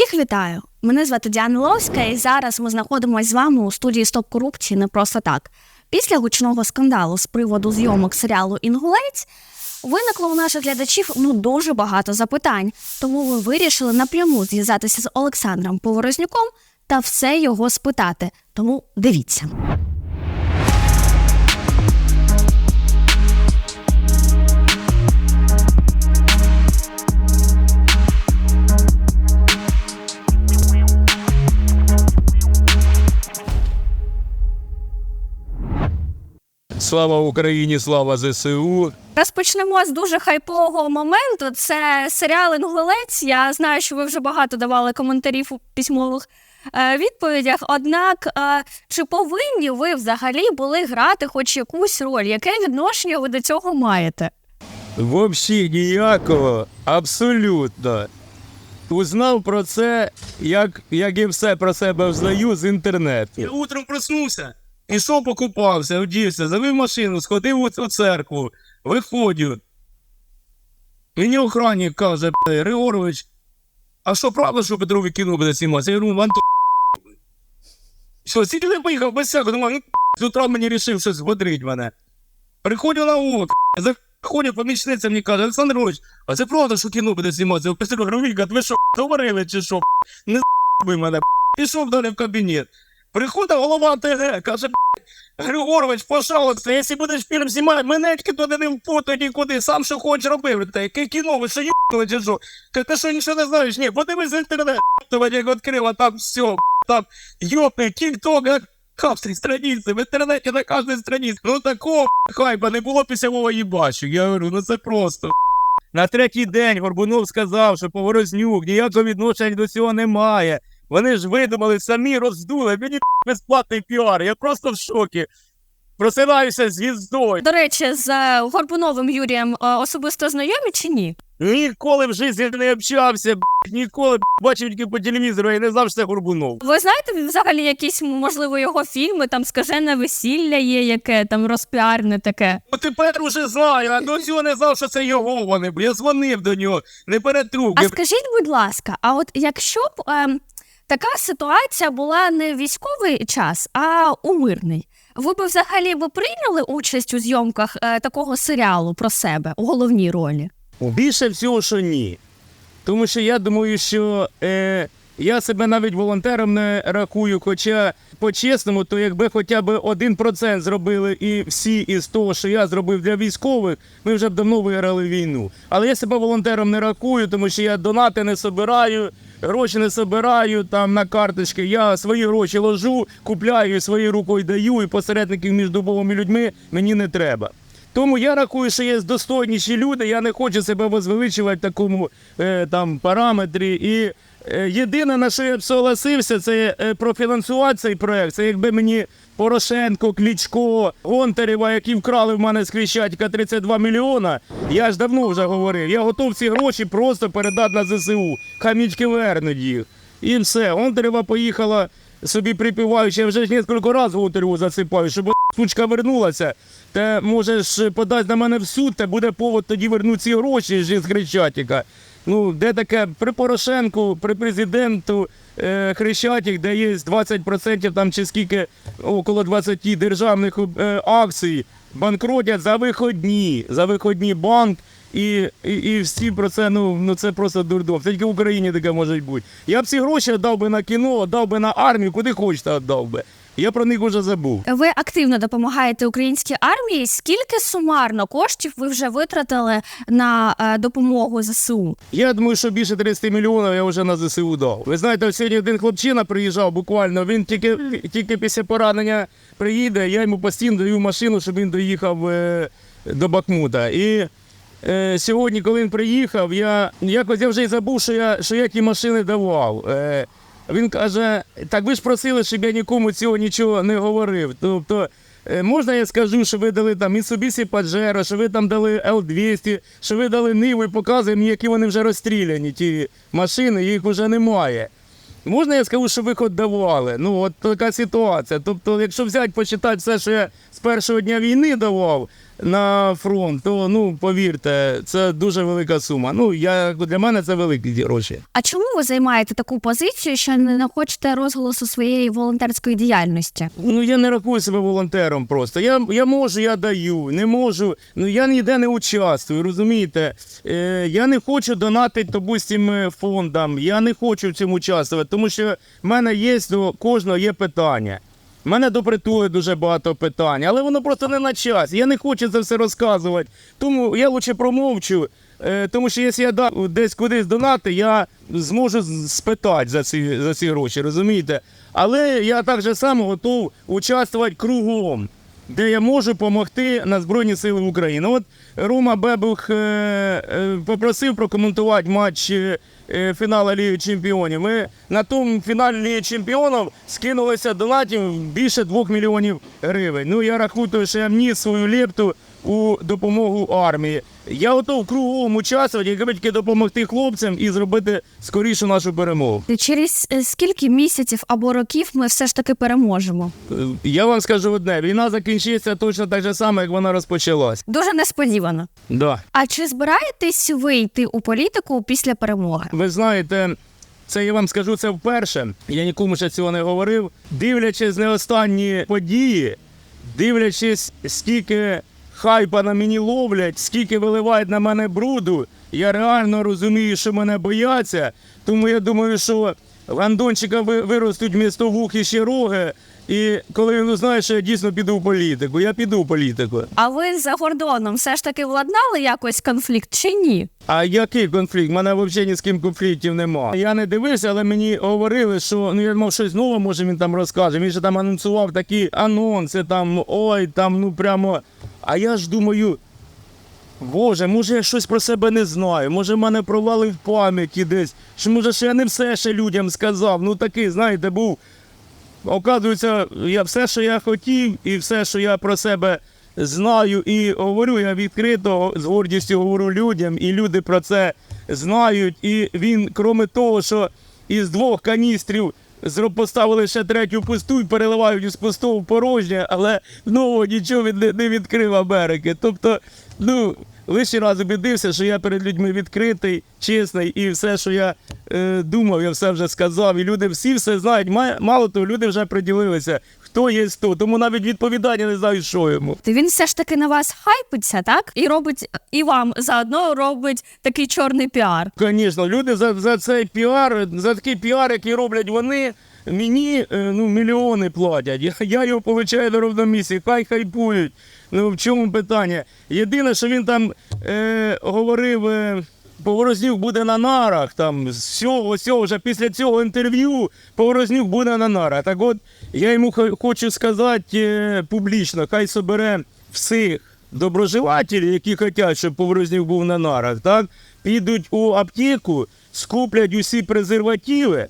Всіх вітаю! Мене звати Діана Ловська, і зараз ми знаходимося з вами у студії Стоп корупції не просто так. Після гучного скандалу з приводу зйомок серіалу Інгулець виникло у наших глядачів ну дуже багато запитань. Тому ми вирішили напряму зв'язатися з Олександром Поворознюком та все його спитати. Тому дивіться. Слава Україні, слава ЗСУ. Розпочнемо з дуже хайпового моменту. Це серіал Інгулець. Я знаю, що ви вже багато давали коментарів у письмових е, відповідях. Однак, е, чи повинні ви взагалі були грати хоч якусь роль? Яке відношення ви до цього маєте? Взагалі ніякого, абсолютно. Узнав про це, як, як і все про себе взнаю з інтернету. Я утром проснувся, ішов, покупався, одівся, завів машину, сходив у, церкву, виходжу. Мені охранник каже, «Бля, Григорович, а що правда, що Петрові кіно буде зніматися? Я говорю, Ван Що, сидів я поїхав без всякого, думаю, ну, з утра мені рішив щось бодрить мене. Приходжу на ок, заходить помічниця мені каже, Олександр Рович, а це правда, що кіно буде зніматися? Петро Гровіка, ви що, говорили чи що? Не ви мене, пішов далі в кабінет. Приходить голова ТГ, каже, Григорович, пожалуйста, якщо будеш фільм знімати, мене туди не впутай нікуди, сам що хочеш робив. Та яке кіно, ви що їбали чи що? Та Ти що нічого не знаєш? Ні, подивись інтернет, як відкрила, там все, там, йопи, тік-ток, капстрі страниці, в інтернеті на кожній страниці. Ну такого хайпа не було після мого їбачу. Я говорю, ну це просто. На третій день Горбунов сказав, що Поворознюк ніякого відношення до цього немає. Вони ж видумали, самі роздули. Мені безплатний піар. Я просто в шокі. Просинаюся звіздою. До речі, з е, Горбуновим Юрієм е, особисто знайомі чи ні? Ніколи в житті не общався, б**, ніколи б**, бачив тільки по телевізору і не знав, що це Горбунов. Ви знаєте взагалі якісь, можливо, його фільми, там скажене весілля є, яке там розпіарне таке. Ну тепер уже знаю, а до цього не знав, що це його вони. б. Я дзвонив до нього, не перед трубки. А скажіть, будь ласка, а от якщо б ем, така ситуація була не в військовий час, а у мирний, ви б взагалі ви прийняли участь у зйомках е, такого серіалу про себе у головній ролі? Більше всього, що ні. Тому що я думаю, що е, я себе навіть волонтером не рахую, хоча по-чесному, то якби хоча б 1% зробили і всі із того, що я зробив для військових, ми вже б давно виграли війну. Але я себе волонтером не рахую, тому що я донати не собираю, гроші не собираю там на карточки. Я свої гроші ложу, купляю і своєю рукою даю, і посередників між добовими людьми мені не треба. Тому я рахую, що є достойніші люди. Я не хочу себе возвеличувати в такому е, там параметрі. І єдине, на що я б согласився, це е, профінансувати цей проект. Це якби мені Порошенко, Клічко, Гонтарєва, які вкрали в мене з Хрещатика 32 мільйона. Я ж давно вже говорив. Я готов ці гроші просто передати на ЗСУ. Хамічки вернуть їх. І все. Гонтарєва поїхала собі припіваючи, я вже ж кілька разів Гонтарєву засипаю, щоб сучка вернулася. Та можеш подати на мене в суд, та буде повод тоді вернути ці гроші ж із Хрещатика. Ну, де таке при Порошенку, при президенту е, Хрещатик, де є 20% там чи скільки около 20 державних е, акцій, банкротять за виходні, за виходні банк. І, і, і всі про це, ну, ну це просто дурдом. Тільки в Україні таке може бути. Я б ці гроші дав би на кіно, дав би на армію, куди хочете дав би. Я про них вже забув. Ви активно допомагаєте українській армії. Скільки сумарно коштів ви вже витратили на е, допомогу ЗСУ? Я думаю, що більше 30 мільйонів я вже на ЗСУ дав. Ви знаєте, сьогодні один хлопчина приїжджав буквально. Він тільки, тільки після поранення приїде, я йому постійно даю машину, щоб він доїхав е, до Бахмута. І е, сьогодні, коли він приїхав, я якось я вже й забув, що я, що я ті машини давав. Е, він каже: так ви ж просили, щоб я нікому цього нічого не говорив. Тобто. Е, Можна я скажу, що ви дали там Mitsubishi Pajero, що ви там дали L200, що ви дали Ниву і показуємо, які вони вже розстріляні, ті машини, їх вже немає. Можна я скажу, що ви хоч давали? Ну, от така ситуація. Тобто, якщо взяти, почитати все, що я з першого дня війни давав, на фронт, то ну повірте, це дуже велика сума. Ну я для мене це великі гроші. А чому ви займаєте таку позицію, що не хочете розголосу своєї волонтерської діяльності? Ну я не рахую себе волонтером просто. Я, я можу, я даю, не можу. Ну я ніде не участвую, розумієте? Е, я не хочу донатити, допустим, фондам. Я не хочу в цьому участвувати, тому що в мене є до кожного є питання. У мене до притули дуже багато питань, але воно просто не на час. Я не хочу це все розказувати. Тому я лучше промовчу. Е, тому що якщо я дам десь кудись донати, я зможу спитати за ці, за ці гроші, розумієте? Але я так же само готов участвувати кругом, де я можу допомогти на Збройні Сили України. От Рома Бебух е, е, попросив прокоментувати матч е, фіналу Ліги Чемпіонів. Ми на тому фіналі Ліги Чемпіонів скинулися донатів більше 2 мільйонів гривень. Ну я рахую, що я вніс свою лепту у допомогу армії. Я готов кругом участвувати, як тільки допомогти хлопцям і зробити скоріше нашу перемогу. Через е, скільки місяців або років ми все ж таки переможемо? Е, Я вам скажу одне: війна закінчиться точно так же само, як вона розпочалась. Дуже несподівано. Да. А чи збираєтесь ви йти у політику після перемоги? Ви знаєте, це я вам скажу це вперше. Я нікому ще цього не говорив. Дивлячись на останні події, дивлячись, скільки хайпа на мені ловлять, скільки виливають на мене бруду, я реально розумію, що мене бояться. Тому я думаю, що в Андончика ви- виростуть місто вух і ще роги. І коли він узнає, що я дійсно піду в політику, я піду в політику. А ви за кордоном все ж таки владнали якось конфлікт чи ні? А який конфлікт? У мене взагалі ні з ким конфліктів нема. Я не дивився, але мені говорили, що ну я мав щось нове, може він там розкаже. Він же там анонсував такі анонси, там ой, там ну прямо. А я ж думаю. Боже, може я щось про себе не знаю, може в мене провали в пам'яті десь, що може ще я не все ще людям сказав. Ну такий, знаєте, був. Оказується, я все, що я хотів, і все, що я про себе знаю і говорю, я відкрито з гордістю говорю людям, і люди про це знають. І він, крім того, що із двох каністрів поставили ще третю пусту і переливають із пустого порожнє, але знову нічого не відкрив Америки. Тобто, ну. Лише раз убідився, що я перед людьми відкритий, чесний, і все, що я е, думав, я все вже сказав. І люди всі все знають. Ма- Мало того, люди вже приділилися, хто є хто. Тому навіть відповідання не знають, що йому. То він все ж таки на вас хайпиться, так? І робить і вам заодно робить такий чорний піар. Звісно, люди за, за цей піар, за такий піар, який роблять вони, мені е, ну, мільйони платять. Я, я його получаю на ровному хай хайпують. Ну в чому питання? Єдине, що він там е, говорив. Е, Поворознюк буде на нарах, там з всього, всього вже після цього інтерв'ю Поворознюк буде на нарах. Так от я йому хочу сказати е, публічно, хай собере всіх доброжелателів, які хочуть, щоб Поворознюк був на нарах, так? підуть у аптеку, скуплять усі презервативи,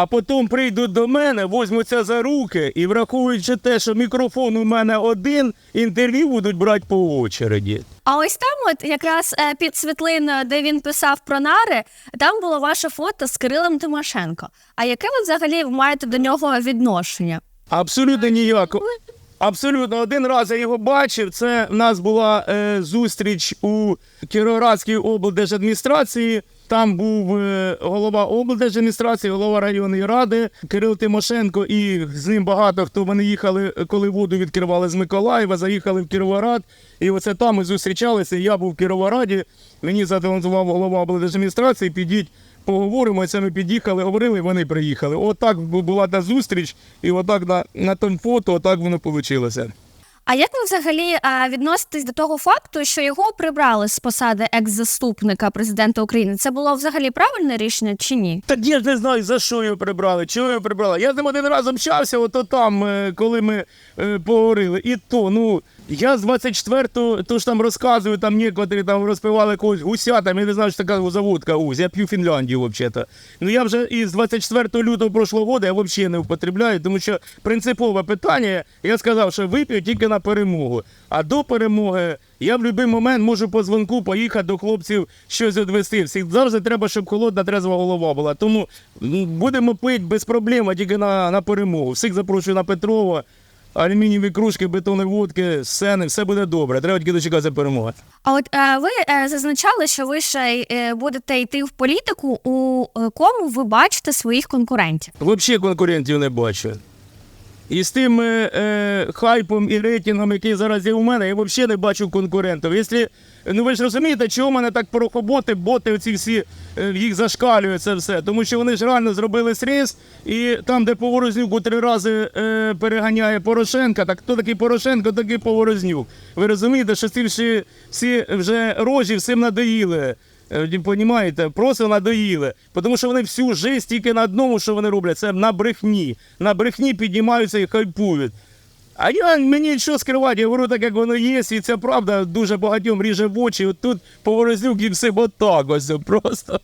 а потім прийдуть до мене, возьмуться за руки і враховуючи те, що мікрофон у мене один, інтерв'ю будуть брати по очереді. А ось там, от якраз е, під світлиною, де він писав про нари, там було ваше фото з Кирилом Тимошенко. А яке ви взагалі маєте до нього відношення? Абсолютно ніяко. Абсолютно один раз я його бачив. Це в нас була е, зустріч у Кіровоградській облдержадміністрації. Там був е, голова облдержадміністрації, голова районної ради Кирил Тимошенко, і з ним багато хто вони їхали, коли воду відкривали з Миколаєва, заїхали в Кіровоград. І оце там ми зустрічалися. Я був в Кіровограді. Мені зателефонував голова облдержадміністрації. Підіть, поговоримо. Це ми під'їхали, говорили, вони приїхали. Отак бу- була та зустріч, і отак на, на тому фото, отак воно вийшло. А як ви взагалі відноситесь до того факту, що його прибрали з посади екс-заступника президента України? Це було взагалі правильне рішення чи ні? Та я ж не знаю, за що його прибрали, чого його прибрали. Я з ним один раз общався, ото там, е, коли ми е, поговорили. І то, ну, я з 24-го, то ж там розказую, там некоторі там розпивали когось гуся, там я не знаю, що така заводка гусь. Я п'ю Фінляндію взагалі. Ну я вже із 24 лютого прошлого року я взагалі не употребляю, тому що принципове питання, я сказав, що вип'ю тільки на перемогу. А до перемоги я в будь-який момент можу по дзвонку поїхати до хлопців щось відвести. Всіх завжди треба, щоб холодна трезва голова була. Тому будемо пити без проблем, а тільки на, на перемогу. Всіх запрошую на Петрова. Алюмінієві кружки, бетонні водки, сцени, все буде добре. Треба тільки дочекатися перемоги. А от е, ви е, зазначали, що ви ще й, е, будете йти в політику, у е, кому ви бачите своїх конкурентів? Взагалі конкурентів не бачу. І з тим е, е, хайпом і рейтингом, який зараз є у мене, я взагалі не бачу конкурентів. Якщо, ну ви ж розумієте, чого в мене так порохоботи, боти оці всі, е, їх зашкалює це все. Тому що вони ж реально зробили сріз, і там, де Поворознюк три рази е, переганяє Порошенка, так хто такий Порошенко, такий Поворознюк. Ви розумієте, що ці всі, всі вже рожі всім надоїли. Е, Понімаєте, просто надоїли. Тому що вони всю життя тільки на одному, що вони роблять, це на брехні. На брехні піднімаються і хайпують. А я мені що скривати, я говорю так, як воно є, і це правда дуже багатьом ріже в очі. От тут поворознюк і все отак ось просто.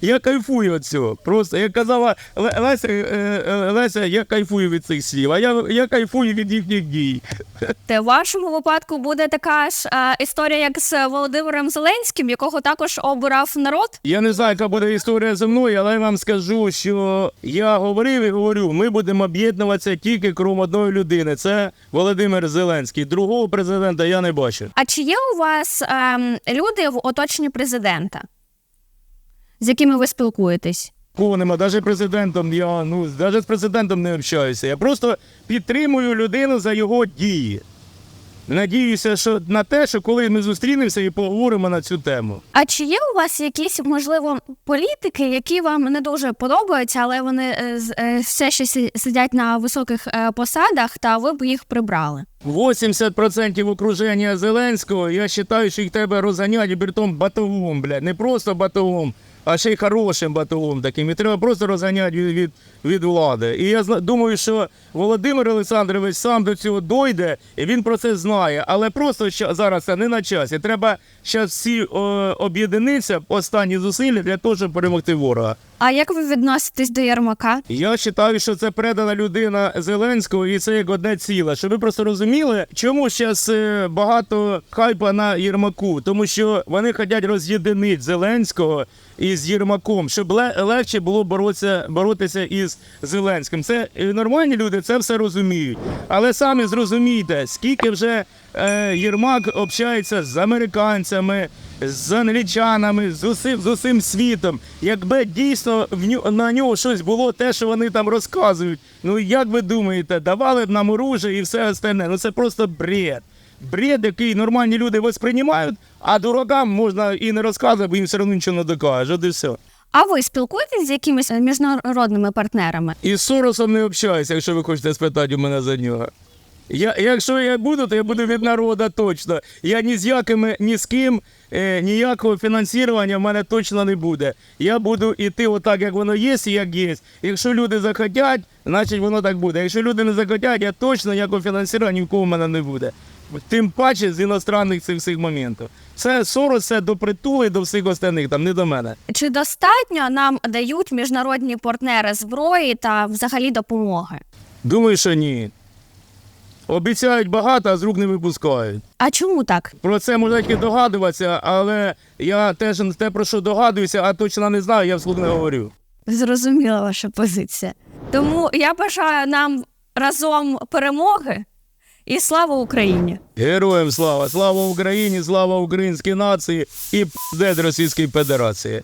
Я кайфую від цього. Просто як казала Леся, е, е, Леся, я кайфую від цих слів, а я, я кайфую від їхніх дій. Та в вашому випадку буде така ж е, історія, як з Володимиром Зеленським, якого також обирав народ. Я не знаю, яка буде історія зі мною, але я вам скажу, що я говорив і говорю, ми будемо об'єднуватися тільки крім одної людини. Це Володимир Зеленський. Другого президента я не бачу. А чи є у вас ем, люди в оточенні президента, з якими ви спілкуєтесь? Нема, навіть президентом я ну навіть з президентом не общаюся. Я просто підтримую людину за його дії. Надіюся, що на те, що коли ми зустрінемося і поговоримо на цю тему. А чи є у вас якісь, можливо, політики, які вам не дуже подобаються, але вони е, е, все ще сидять на високих е, посадах, та ви б їх прибрали? 80% окруження Зеленського, я вважаю, що їх треба розганяти притом батогом, блядь. Не просто батогом, а ще й хорошим батогом таким. І треба просто розганяти від, від, від влади. І я думаю, що Володимир Олександрович сам до цього дойде, і він про це знає. Але просто що зараз це не на часі. Треба зараз всі о, об'єднатися, останні зусилля для того, щоб перемогти ворога. А як ви відноситесь до Єрмака? Я вважаю, що це передана людина Зеленського, і це як одне ціле. Щоб ви просто розуміли, чому зараз багато хайпа на Єрмаку, тому що вони хочуть роз'єдинити Зеленського із Єрмаком, щоб ле- легше було боротися, боротися із Зеленським. Це е, нормальні люди, це все розуміють. Але самі зрозумійте, скільки вже е, Єрмак общається з американцями, з англічанами, з усім, з усім світом. Якби дійсно в ню, на нього щось було, те, що вони там розказують. Ну як ви думаєте, давали б нам оружие і все остальне? Ну це просто бред. Бред, який нормальні люди восприймають, а дуракам можна і не розказувати, бо їм все одно нічого не докажуть. От і все. А ви спілкуєтесь з якимись е, міжнародними партнерами? І з Соросом не общаюся, якщо ви хочете спитати у мене за нього. Я, якщо я буду, то я буду від народу точно. Я ні з якими, ні з ким, е, ніякого фінансування в мене точно не буде. Я буду йти отак, як воно є, і як є. Якщо люди захотять, значить воно так буде. Якщо люди не захотять, я точно ніякого фінансування ні в кого в мене не буде. Тим паче з іностранних цих всіх моментів. Це Сорос це до притули до всіх остальних, там не до мене. Чи достатньо нам дають міжнародні партнери зброї та взагалі допомоги? Думаю, що ні. Обіцяють багато, а з рук не випускають. А чому так? Про це можна тільки догадуватися, але я теж не те, про що догадуюся, а точно не знаю, я вслух не говорю. Зрозуміла ваша позиція. Тому я бажаю нам разом перемоги і слава Україні! Героям слава! Слава Україні, слава українській нації і піздець Російської Федерації.